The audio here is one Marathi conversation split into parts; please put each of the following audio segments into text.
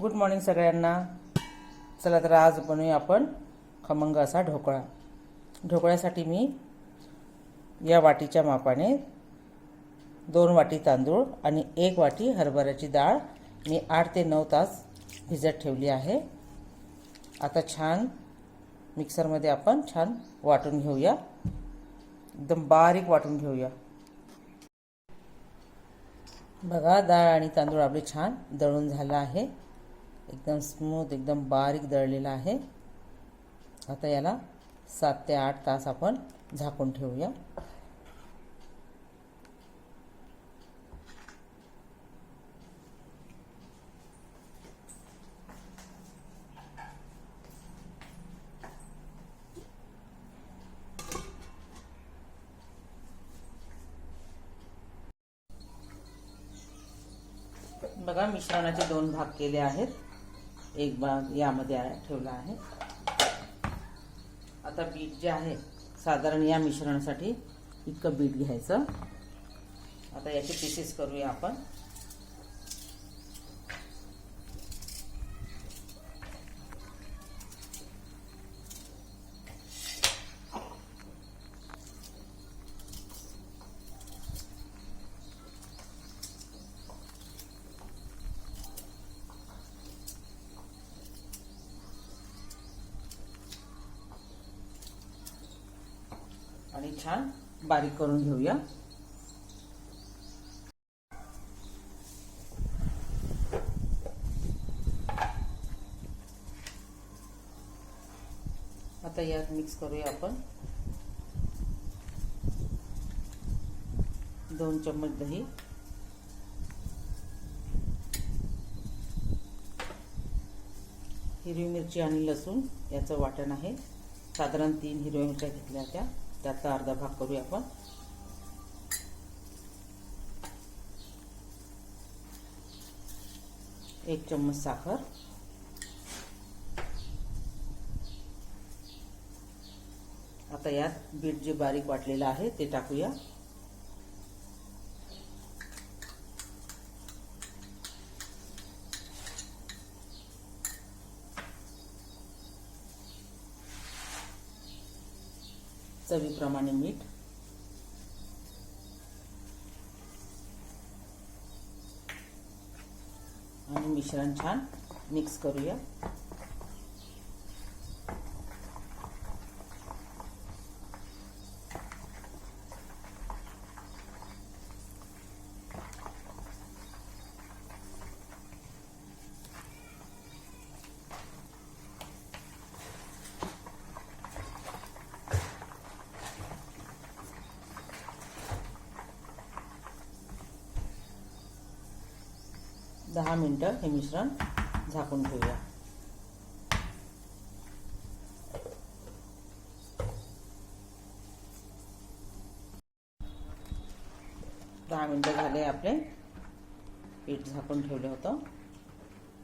गुड मॉर्निंग सगळ्यांना. चला तर आज बनवूया आपण खमंग असा ढोकळा. ढोकळ्यासाठी मी या वाटीच्या मापाने दोन वाटी तांदूळ आणि एक वाटी हरभऱ्याची डाळ मी आठ ते नऊ तास भिजत ठेवली आहे. आता छान मिक्सरमध्ये आपण छान वाटून घेऊया. एकदम बारीक वाटून घेऊया. बघा डाळ आणि तांदूळ आपले छान दळून झालं आहे. एकदम स्मूथ एकदम बारीक दळलेला आहे. आता याला सात ते आठ तास आपण झाकून ठेवूया. बघा मिश्रणाचे दोन भाग केले आहेत. एक भाग यामध्ये ठेवला आहे. आता बीट जे आहे साधारण या मिश्रणासाठी इतकं बीट घ्यायचं. आता याचे पीसेस करूया आपण. आणि छान बारीक करून घेऊया. आता यात मिक्स करूया आपण. दोन चम्मच दही. हिरवी मिरची आणि लसूण याचं वाटण आहे. साधारण तीन हिरव्या मिरच्या घेतल्या त्या. त्याचा अर्धा भाग करूया आपण. एक चम्मच साखर. आता यात बीट जे बारीक वाटलेलं आहे ते टाकूया. चवीप्रमाणे मीठ. आणि मिश्रण छान मिक्स करूया दहा मिनटं हे मिश्रण झाकून ठेवूया. दहा मिनटं झाले आपले. पीठ झाकून ठेवलं होतं.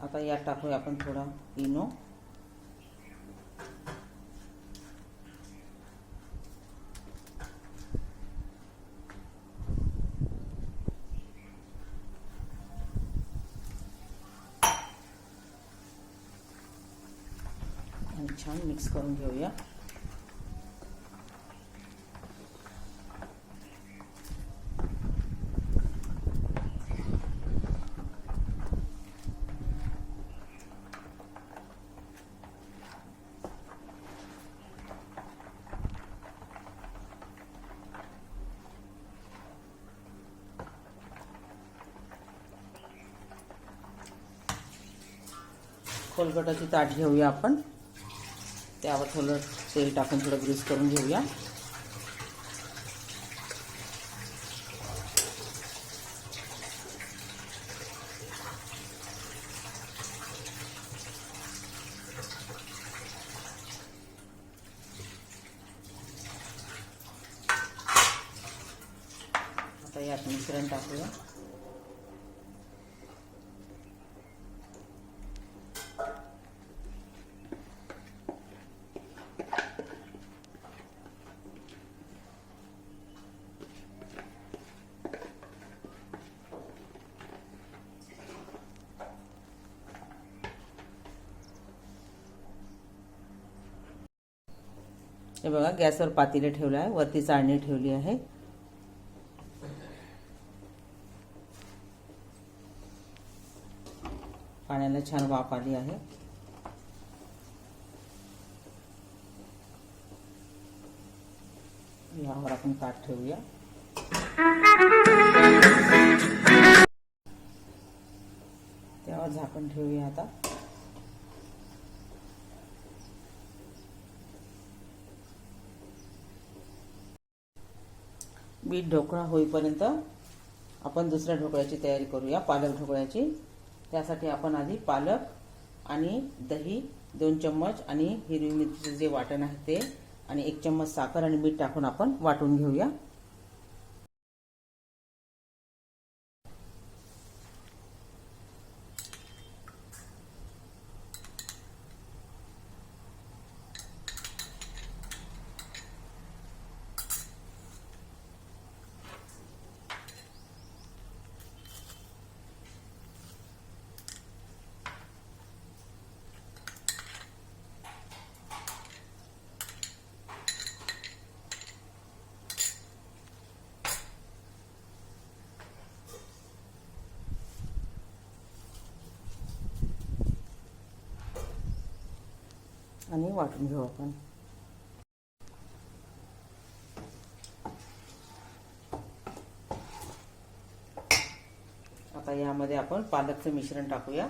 आता यात टाकूया आपण थोडा इनो. आणि छान मिक्स करून घेऊया खोलगटाची ताट घेऊया आपण. त्यावर थोडं तेल टाकून थोडं ग्रीस करून घेऊया आता यात मिश्रण टाकूया हे बघा गॅसवर पातेले ठेवलं आहे वरती चाळणी ठेवली आहे. पाण्याला छान वाफ आली आहे. यावर आपण ताट ठेवूया. त्यावर झाकण ठेवूया आता. बीट ढोकळा होईपर्यंत आपण दुसऱ्या ढोकळ्याची तयारी करूया पालक ढोकळ्याची. त्यासाठी आपण आधी पालक आणि दही दोन चम्मच आणि हिरवी मिरचीचं जे वाटण आहे ते आणि एक चम्मच साखर आणि मीठ टाकून आपण वाटून घेऊया. आणि वाटून घेऊ आपण. आता यामध्ये आपण पालकचं मिश्रण टाकूया.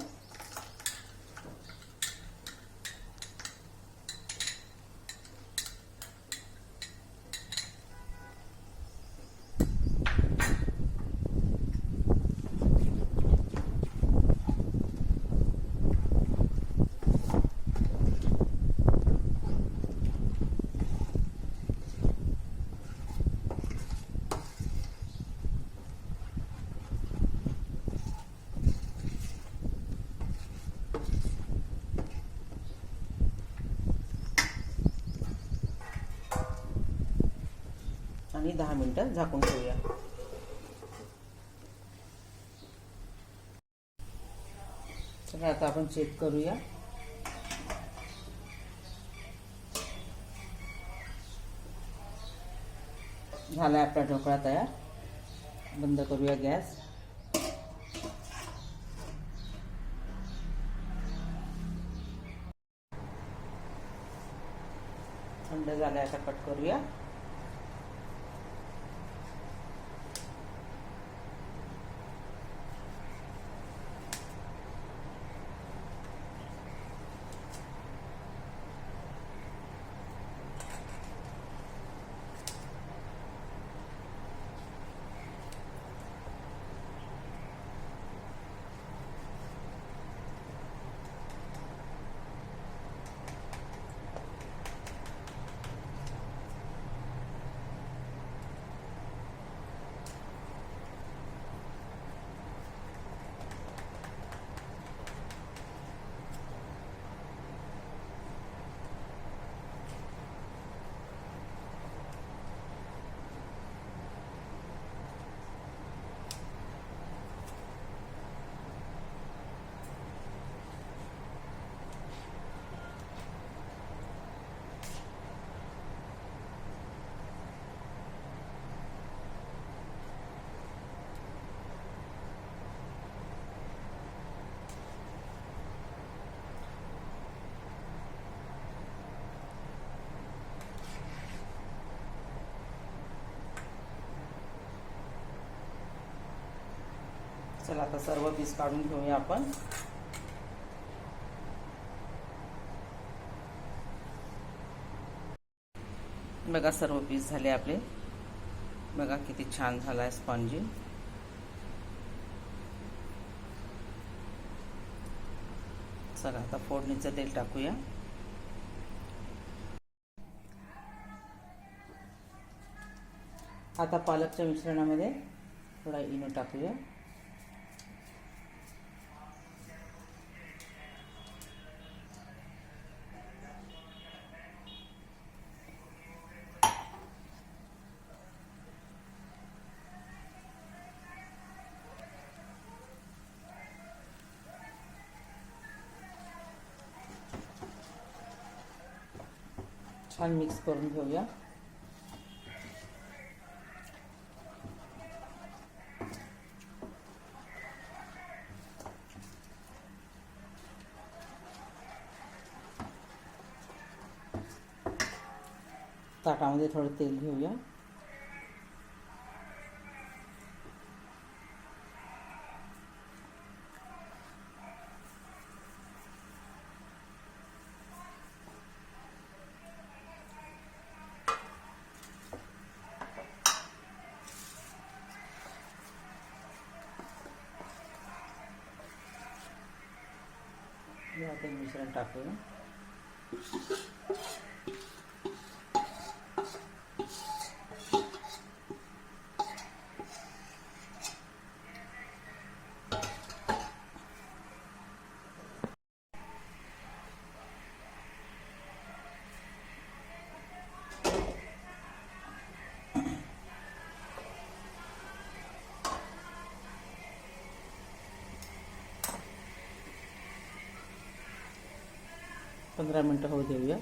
आणि दहा मिनिटं झाकून ठेवूया. तर आता आपण चेक करूया. झाला आपला ढोकळा तयार. बंद करूया गॅस. थंड झालाय आता कट करूया. चला आता सर्व पीस काढून घेऊया आपण. बघा सर्व पीस झाले आपले. बघा किती छान झाला आहे स्पॉन्जी चला आता फोडणीचं तेल टाकूया. आता पालकच्या मिश्रणामध्ये थोडा इनो टाकूया. छान मिक्स करून घेऊया ताटामध्ये थोडं तेल घेऊया यात हे मिश्रण टाकूया. पंधरा मिनटं होऊ देऊया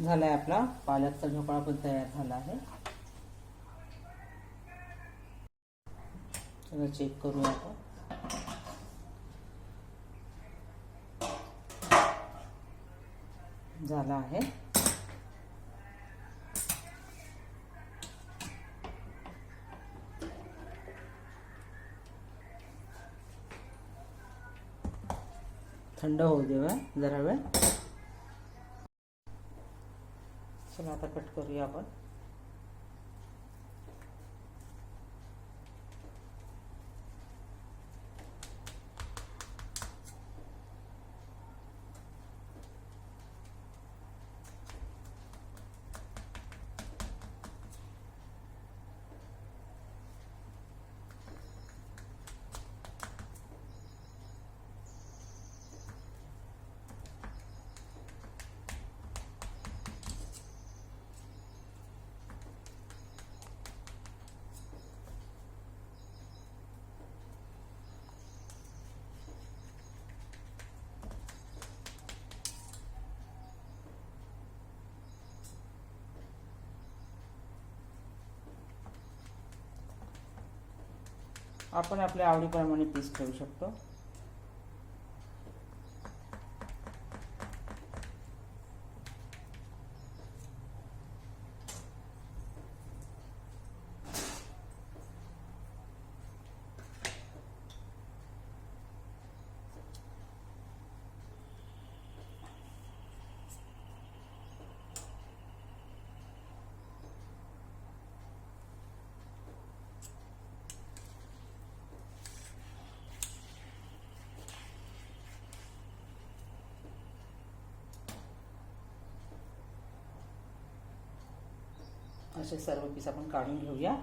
झालाय आपला, पालकचा ढोकळा तयार झाला आहे. चला चेक करूया आपण. झाला आहे थंड होऊ देऊया जरा वेळ चला आता कट करूया आपण आपण आपल्या आवडीप्रमाणे पीस ठेवू शकतो. असे सर्व पीस आपण काढून घेऊया.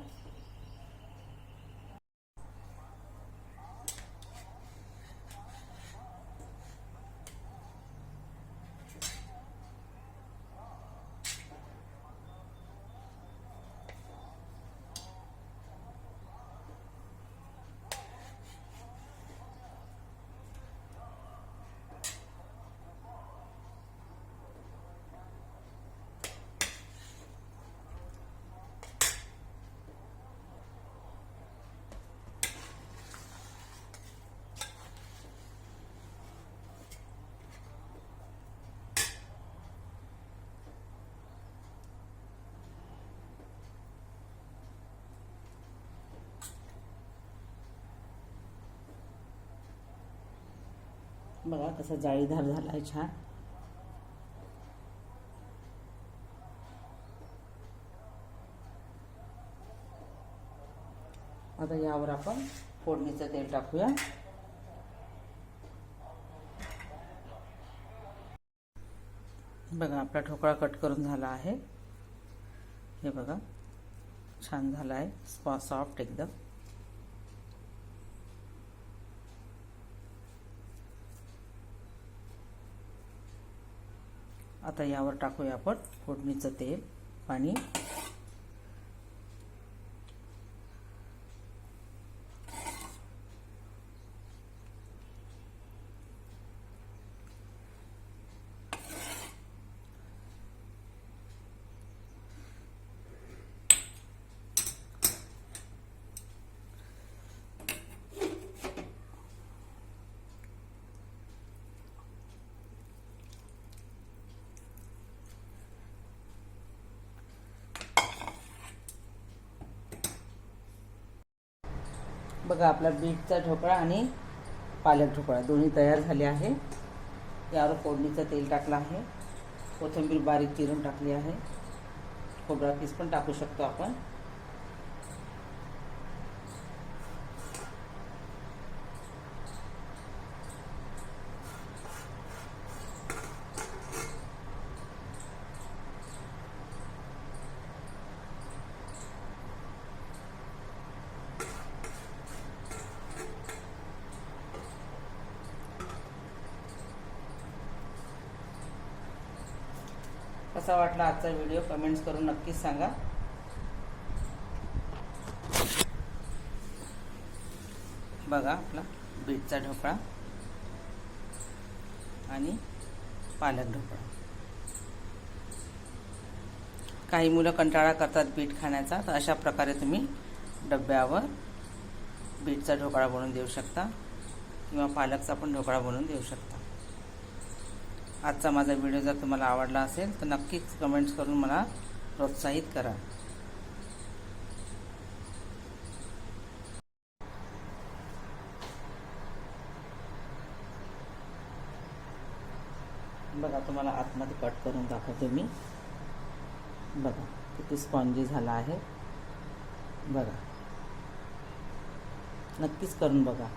बघा कसा जाळीदार झाला आहे छान. आता यावर आपण फोडणीचं तेल टाकूया. बघा आपला ठोकळा कट करून झाला आहे. हे बघा छान झाला आहे स्पॉ सॉफ्ट एकदम. आता यावर टाकूया आपण फोडणीचं तेल पाणी. बघा आपला बीटचा ढोकळा आणि पालक ढोकळा दोन्ही तयार झाले आहे. यावर फोडणीचं तेल टाकलं आहे. कोथिंबीर बारीक चिरून टाकली आहे. खोबरा पीस पण टाकू शकतो आपण. कसा वाटला आजचा व्हिडिओ कमेंट्स करून नक्कीच सांगा. बघा आपला बीटचा ढोकळा आणि पालक ढोकळा. काही मुलं कंटाळा करतात बीट खाण्याचा तर अशा प्रकारे तुम्ही डब्यावर बीटचा ढोकळा बनवून देऊ शकता किंवा पालकचा पण ढोकळा बनवून देऊ शकता. आजचा माझा व्हिडिओ जर तुम्हाला आवडला असेल तर नक्कीच कमेंट्स करून मला प्रोत्साहित करा. बघा तुम्हाला आतमध्ये कट करून दाखवते मी. बघा किती स्पॉन्जी झाला आहे. बघा. नक्कीच करून बघा.